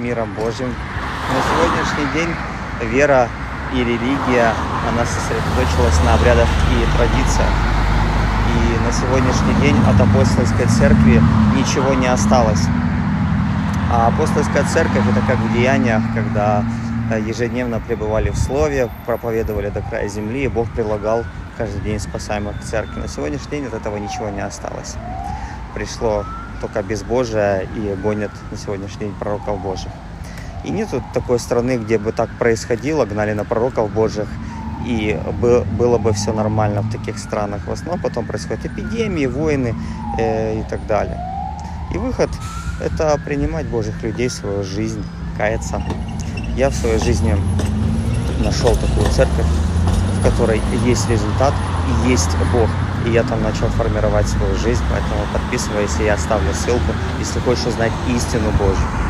миром Божьим. На сегодняшний день вера и религия, она сосредоточилась на обрядах и традициях. И на сегодняшний день от апостольской церкви ничего не осталось. А апостольская церковь это как в деяниях, когда э, ежедневно пребывали в Слове, проповедовали до края земли, и Бог прилагал каждый день спасаемых к церкви. На сегодняшний день от этого ничего не осталось. Пришло только безбожие и гонят на сегодняшний день пророков Божьих. И нету такой страны, где бы так происходило, гнали на пророков Божьих, и бы- было бы все нормально в таких странах. В основном потом происходят эпидемии, войны э, и так далее. И выход – это принимать Божьих людей в свою жизнь, каяться. Я в своей жизни нашел такую церковь, в которой есть результат и есть Бог. И я там начал формировать свою жизнь, поэтому подписывайся, я оставлю ссылку, если хочешь узнать истину Божью.